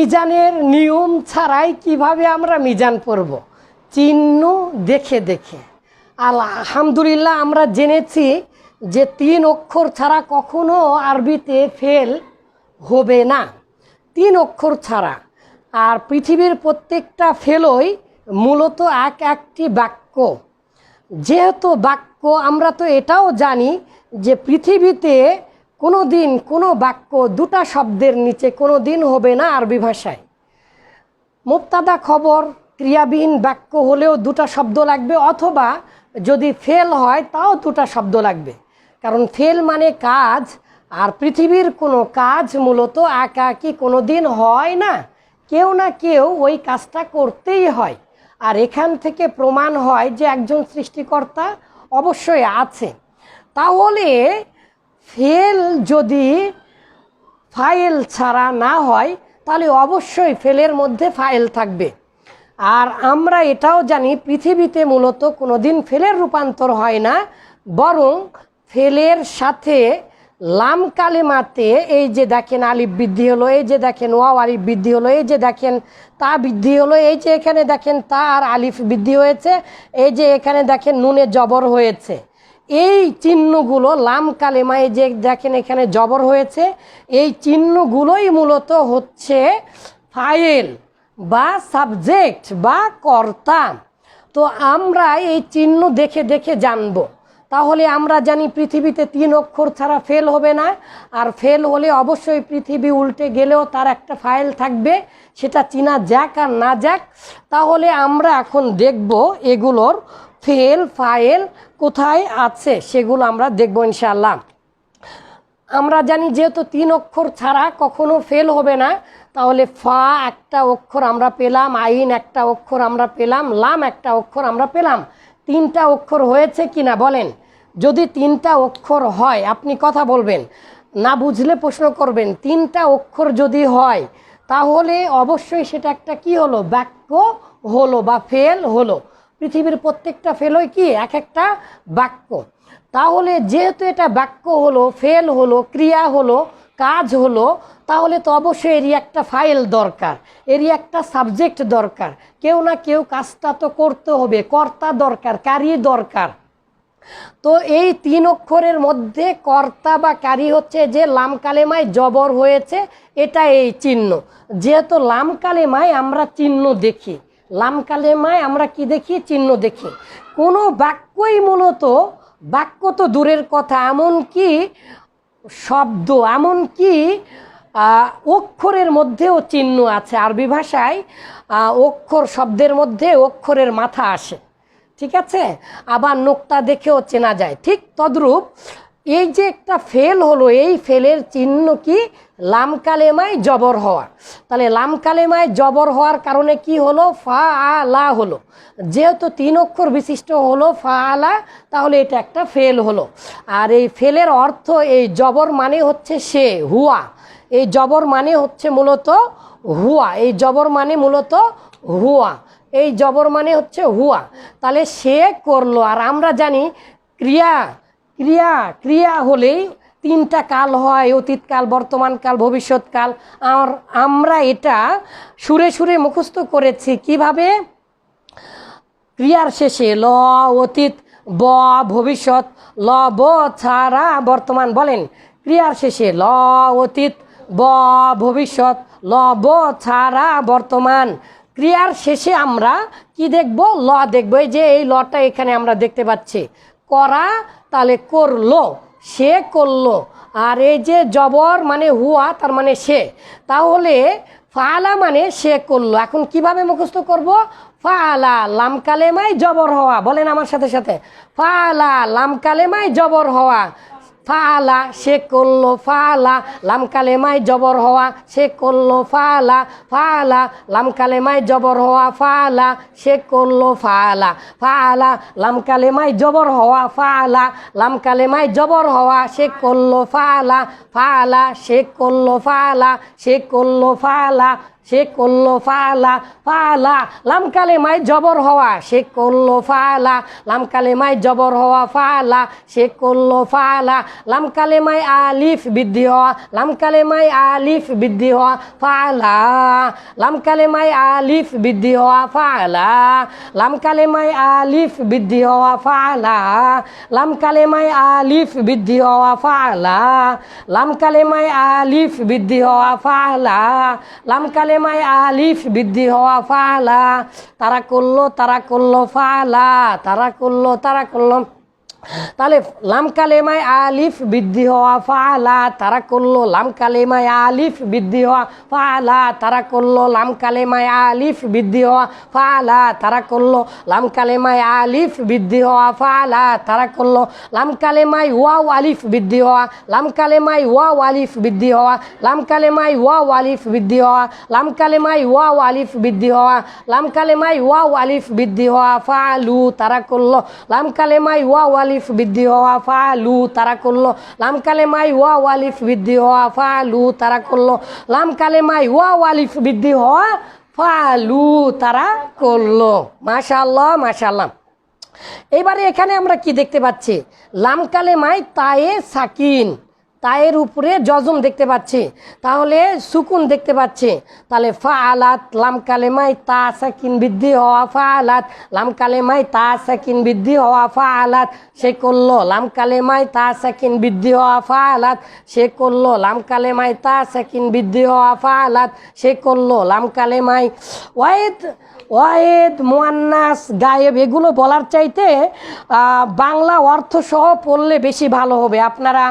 মিজানের নিয়ম ছাড়াই কীভাবে আমরা মিজান পড়ব? চিহ্ন দেখে দেখে। আলহামদুলিল্লাহ আমরা জেনেছি যে তিন অক্ষর ছাড়া কখনো আরবিতে ফেল হবে না। তিন অক্ষর ছাড়া। আর পৃথিবীর প্রত্যেকটা ফেলই মূলত এক একটি বাক্য। যেহেতু বাক্য, আমরা তো এটাও জানি যে পৃথিবীতে কোনো দিন কোনো বাক্য দুটা শব্দের নিচে কোনো দিন হবে না আরবি ভাষায়। মুক্তাদা খবর, ক্রিয়াবিহীন বাক্য হলেও দুটা শব্দ লাগবে, অথবা যদি ফেল হয় তাও দুটা শব্দ লাগবে। কারণ ফেল মানে কাজ, আর পৃথিবীর কোনো কাজ মূলত একাকি কোনো দিন হয় না। কেউ না কেউ ওই কাজটা করতেই হয়। আর এখান থেকে প্রমাণ হয় যে একজন সৃষ্টিকর্তা অবশ্যই আছে। তাহলে ফেল যদি ফাইল ছাড়া না হয়, তাহলে অবশ্যই ফেলের মধ্যে ফাইল থাকবে। আর আমরা এটাও জানি, পৃথিবীতে মূলত কোনো দিন ফেলের রূপান্তর হয় না, বরং ফেলের সাথে লাম কালেমাতে এই যে দেখেন আলিফ বৃদ্ধি হলো, এই যে দেখেন ওয়াও আলিফ বৃদ্ধি হলো, এই যে দেখেন তা বৃদ্ধি হলো, এই যে এখানে দেখেন তা আর আলিফ বৃদ্ধি হয়েছে, এই যে এখানে দেখেন নুনে জবর হয়েছে। এই চিহ্নগুলো লাম কালেমায় যে দেখেন এখানে জবর হয়েছে, এই চিহ্নগুলোই মূলত হচ্ছে ফাইল বা সাবজেক্ট বা কর্তা। তো আমরা এই চিহ্ন দেখে দেখে জানব। তাহলে আমরা জানি পৃথিবীতে তিন অক্ষর ছাড়া ফেল হবে না, আর ফেল হলে অবশ্যই পৃথিবী উল্টে গেলেও তার একটা ফাইল থাকবে, সেটা চিনা যাক আর না যাক। তাহলে আমরা এখন দেখব এগুলোর ফেল ফাইল কোথায় আছে সেগুলো আমরা দেখব ইনশাল্লাহ আমরা জানি যেহেতু তিন অক্ষর ছাড়া কখনো ফেল হবে না, তাহলে ফা একটা অক্ষর আমরা পেলাম, আইন একটা অক্ষর আমরা পেলাম, লাম একটা অক্ষর আমরা পেলাম। তিনটা অক্ষর হয়েছে কি না বলেন? যদি তিনটা অক্ষর হয়, আপনি কথা বলবেন, না বুঝলে প্রশ্ন করবেন, তিনটা অক্ষর যদি হয়, তাহলে অবশ্যই সেটা একটা কি হলো? বাক্য হলো বা ফেল হলো। পৃথিবীর প্রত্যেকটা ফেলই কি? এক একটা বাক্য। তাহলে যেহেতু এটা বাক্য হলো, ফেল হলো, ক্রিয়া হলো, কাজ হলো, তাহলে তো অবশ্যই এরই একটা ফাইল দরকার, এরই একটা সাবজেক্ট দরকার। কেউ না কেউ কাজটা তো করতে হবে, কর্তা দরকার কারি দরকার। তো এই তিন অক্ষরের মধ্যে কর্তা বা কারি হচ্ছে যে লাম কালেমায় জবর হয়েছে, এটা এই চিহ্ন। যেহেতু লাম কালেমায় আমরা চিহ্ন দেখি লাম কালেমায় আমরা কি দেখি? চিহ্ন দেখি। কোনো বাক্যই মূলত, বাক্য তো দূরের কথা, এমন কি শব্দ, এমন কি অক্ষরের মধ্যেও চিহ্ন আছে। আরবি ভাষায় অক্ষর শব্দের মধ্যে অক্ষরের মাথা আসে। ঠিক আছে? আবার নোকটা দেখেও চেনা যায়। ঠিক তদ্রূপ এই যে একটা ফেল হলো, এই ফেলের চিহ্ন কি? লাম কালেমায় জবর হওয়া তাহলে লাম কালেমায় জবর হওয়ার কারণে কি হলো? ফা আ লা হলো। যেহেতু তিন অক্ষর বিশিষ্ট হলো ফা আলা তাহলে এটা একটা ফেল হলো। আর এই ফেলের অর্থ এই জবর মানে হচ্ছে সে, হুয়া। এই জবর মানে হচ্ছে মূলত হুয়া। এই জবর মানে মূলত হুয়া। এই জবর মানে হচ্ছে হুয়া। তাহলে সে করল। আর আমরা জানি ক্রিয়া ক্রিয়া ক্রিয়া হলেই তিনটা কাল হয় অতীতকাল বর্তমানকাল ভবিষ্যৎকাল আর আমরা এটা সুরে সুরে মুখস্থ করেছি কীভাবে? ক্রিয়ার শেষে ল, অতীত, ব, ভবিষ্যৎ, ল, ব ছাড়া বর্তমান বলেন। ক্রিয়ার শেষে ল, অতীত, ব, ভবিষ্যৎ, ল, ব ছাড়া বর্তমান। ক্রিয়ার শেষে আমরা কি দেখব? ল দেখব। এই যে এই লটা এখানে আমরা দেখতে পাচ্ছি। করা, তাহলে করল। সে করল। আর এই যে জবর মানে হুয়া, তার মানে সে। তাহলে ফালা মানে সে করল। এখন কীভাবে মুখস্থ করব? ফালা লামকালেমাই জবর হওয়া। বলেন আমার সাথে সাথে। ফালা লামকালেমাই জবর হওয়া। ফালা, সে করল ফালা, লাম কালেমায় জবর হওয়া, সে করল ফালা ফালা, লাম কালেমায় জবর হওয়া, ফালা, সে করল ফালা ফালা, লাম কালেমায় জবর হওয়া, ফালা, লাম কালেমায় জবর হওয়া, সে করল ফালা ফালা, সে করল ফালা, সে করল ফালা সে করল ফালা ফালা, লাম কালেমায় জবর হওয়া, সে করল ফালা, লাম কালেমায় জবর হওয়া, ফালা, সে করল ফালা, লাম কালেমায় আলিফ বৃদ্ধি হওয়া, লাম কালেমায় আলিফ বৃদ্ধি হওয়া, ফালা, লাম কালেমায় আলিফ বৃদ্ধি হওয়া, ফালা, লাম কালেমায় আলিফ বৃদ্ধি হওয়া, ফালা, লাম কালেমায় আলিফ বৃদ্ধি হওয়া, ফালা, লাম কালেমায় আলিফ বৃদ্ধি হওয়া, ফালা, লাম কালেমায় আলিফ বৃদ্ধি হওয়া ফালা তারা করল তারা করল ফালা তারা করল তারা করল তাহলে লাম কালেমায় আলিফ বৃদ্ধি হওয়া ফালা তারা করল লাম কালেমায় আলিফ বৃদ্ধি হওয়া ফালা তারা করল লাম কালেমায় আলিফ বৃদ্ধি হওয়া ফালা তারা করল লাম কালেমায় আলিফ বৃদ্ধি হওয়া ফালা তারা করল লাম কালেমায় ওয়াও আলিফ বৃদ্ধি হওয়া লাম কালেমায় ওয়াও আলিফ বৃদ্ধি হওয়া লাম কালেমায় ওয়াও আলিফ বৃদ্ধি হওয়া লাম কালেমায় ওয়াও আলিফ বৃদ্ধি হওয়া লাম কালেমায় ওয়াও আলিফ বৃদ্ধি হওয়া ফালু তারা করল লাম কালেমায় ওয়াও আলিফ বৃদ্ধি হওয়া ফা লু তারা করল। লাম কালেমায় ওয়া ওয়ালিফ বৃদ্ধি হওয়া ফা লু তারা করল। লাম কালেমায় ওয়া ওয়ালিফ বৃদ্ধি হওয়া ফালু তারা করল। মাশাল্লাহ মাশাল্লাহ এবারে এখানে আমরা কি দেখতে পাচ্ছি? লাম কালেমায় তায়ে সাকিন। তায়ের উপরে জজম দেখতে পাচ্ছি। তাহলে সুকুন দেখতে পাচ্ছি। তাহলে ফা আলাত লাম কালেমায় তা সাকিন বৃদ্ধি হওয়া ফা আলাত লাম কালেমায় তা সাকিন বৃদ্ধি হওয়া ফা আলাত সে করল, লাম কালেমায় তা সাকিন বৃদ্ধি হওয়া ফা আলাত সে করল, লাম কালেমায় তা সাকিন বৃদ্ধি হওয়া ফা আলাত সে করল, লাম কালেমায় ওয়াইদ ওয়াহেদ মোয়ান্নাস, গায়েব, এগুলো বলার চাইতে বাংলা অর্থ সহ পড়লে বেশি ভালো হবে। আপনারা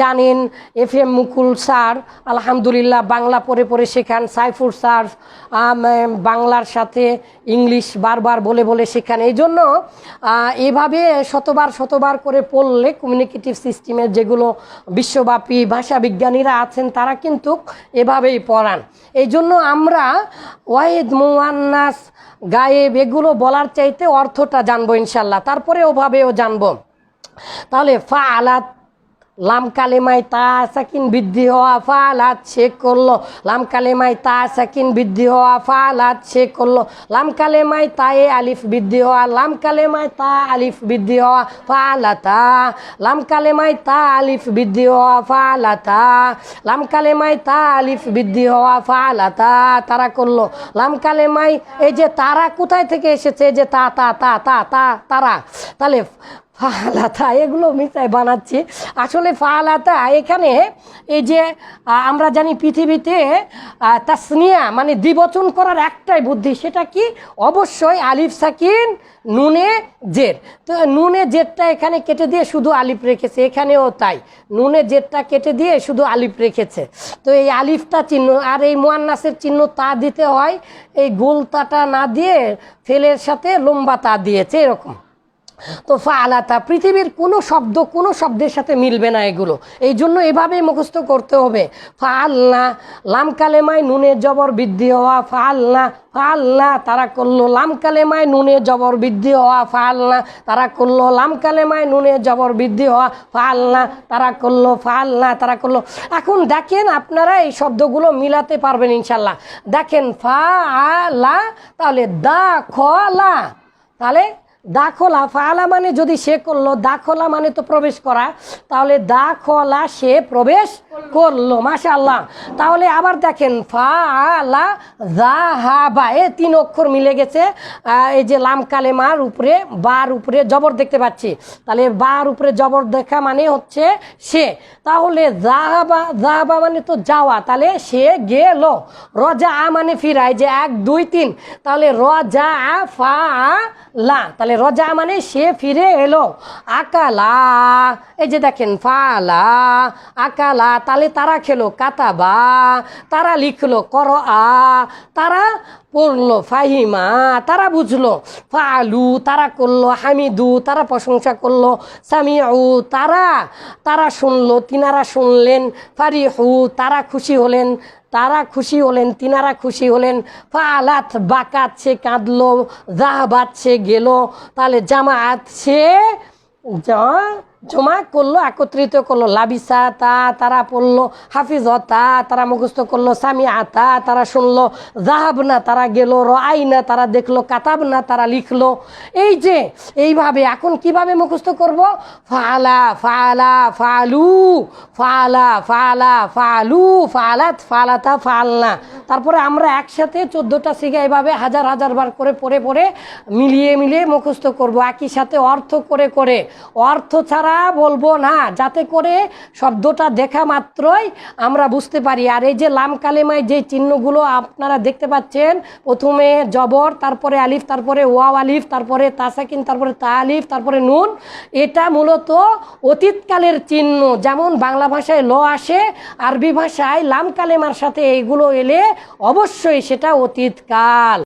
জানেন এফ এম মুকুল স্যার, আলহামদুলিল্লাহ, বাংলা পড়ে পড়ে শেখান সাইফুর স্যার বাংলার সাথে ইংলিশ বারবার বলে বলে শেখান। এই জন্য এভাবে শতবার শতবার করে পড়লে কমিউনিকেটিভ সিস্টেমের যেগুলো বিশ্বব্যাপী ভাষা বিজ্ঞানীরা আছেন, তারা কিন্তু এভাবেই পড়ান। এই জন্য আমরা ওয়াহিদ মুয়ান্নাস গায়েব এগুলো বলার চাইতে অর্থটা জানব ইনশাল্লাহ তারপরে ওভাবেও জানব। তাহলে ফা আলাত লাম কালেমায় তা সাকিন বৃদ্ধি হওয়া ফালাত সে করল। লাম কালেমায় তা সাকিন বৃদ্ধি হওয়া ফালাত সে করল। লাম কালেমায় তায়ে আলিফ বৃদ্ধি হওয়া, লাম কালেমায় তা আলিফ বৃদ্ধি হওয়া ফালাতা লাম কালেমায় তা আলিফ বৃদ্ধি হওয়া ফালাতা লাম কালেমায় তা আলিফ বৃদ্ধি হওয়া ফালাতা তারা করল। লাম কালেমায় এই যে তারা কোথায় থেকে এসেছে? যে তা তা তা তা তা, তারা। তাহলে ফালাতা, এগুলো মিশাই বানাচ্ছি। আসলে ফালাতা, এখানে এই যে আমরা জানি পৃথিবীতে তাসনিয়া মানে দ্বিবচন করার একটাই বুদ্ধি, সেটা কি? অবশ্যই আলিফ সাকিন, নুনে জের। তো নুনে জেরটা এখানে কেটে দিয়ে শুধু আলিফ রেখেছে, এখানেও তাই। নুনে জেরটা কেটে দিয়ে শুধু আলিফ রেখেছে। তো এই আলিফটা চিহ্ন, আর এই মোয়ান্নাসের চিহ্ন তা দিতে হয়, এই গোলতাটা না দিয়ে ফেলের সাথে লম্বা তা দিয়েছে, এরকম। তো ফা ফালাতা পৃথিবীর কোনো শব্দ কোনো শব্দের সাথে মিলবে না এগুলো। এই জন্য এভাবেই মুখস্থ করতে হবে। ফালনা লাম কালেমায় নুনে জবর বৃদ্ধি হওয়া ফালনা ফালনা তারা করল লাম কালেমায় নুনে জবর বৃদ্ধি হওয়া ফালনা তারা করল লাম কালেমায় নুনে জবর বৃদ্ধি হওয়া ফালনা তারা করল ফালনা তারা করল। এখন দেখেন আপনারা এই শব্দগুলো মিলাতে পারবেন ইনশাল্লাহ দেখেন ফা আলা তাহলে দা, খ, লা। তাহলে দাখলা, ফালা মানে যদি সে করল, দাখলা মানে তো প্রবেশ করা, তাহলে দাখলা সে প্রবেশ করল মাশাল্লাহ তাহলে আবার দেখেন ফা হা বা এ তিন অক্ষর মিলে গেছে এই যে লাম কালেমার উপরে, বার উপরে জবর দেখতে পাচ্ছি। তাহলে বার উপরে জবর দেখা মানে হচ্ছে সে। তাহলে জাহাবা জাহাবা মানে তো যাওয়া, তাহলে সে গেল। রজা আ মানে ফিরায়, যে এক, দুই, তিন। তাহলে রজা আ ফা লা, তাহলে রজা মানে সে ফিরে এলো। আকালা, এই যে দেখেন, ফালা, আকালা, তাহলে তারা খেলো, কাতাবা, তারা লিখলো, কর আ তারা পড়ল, ফাহিমা, তারা বুঝলো, ফালু, তারা করল, হামিদু, তারা প্রশংসা করল, সামিউ, তারা তারা শুনলো, তিনারা শুনলেন, ফারিহু, তারা খুশি হলেন তারা খুশি হলেন, তিনারা খুশি হলেন। ফালাত বাকাত সে কাঁদলো, জাহাবাত সে গেল। তাহলে জামাত সে যা জমা করল, একত্রিত করল, লাবিসা তা, তারা পড়ল, হাফিজ তা, তারা মুখস্থ করল সামি আতা তারা শুনলো জাহাব না তারা গেল রাই না তারা দেখল, কাতাব না তারা লিখলো। এই যে, এইভাবে এখন কীভাবে মুখস্থ করব? ফালা ফালা, ফালু, ফালা ফালা, ফালু, ফালাত, ফালাতা, ফালনা। তারপরে আমরা একসাথে চোদ্দোটা শিখে এইভাবে হাজার হাজার বার করে পড়ে পড়ে মিলিয়ে মিলিয়ে মুখস্থ করব। একই সাথে অর্থ করে করে। অর্থ ছাড়া বলব না, যাতে করে শব্দটা দেখা মাত্রই আমরা বুঝতে পারি। আর এই যে লাম কালেমায় যে চিহ্নগুলো আপনারা দেখতে পাচ্ছেন, প্রথমে জবর, তারপরে আলিফ, তারপরে ওয়াও আলিফ, তারপরে তাসাকিন, তারপরে তা আলিফ, তারপরে নুন, এটা মূলত অতীতকালের চিহ্ন। যেমন বাংলা ভাষায় ল আসে, আরবি ভাষায় লাম কালেমার সাথে এইগুলো এলে অবশ্যই সেটা অতীতকাল।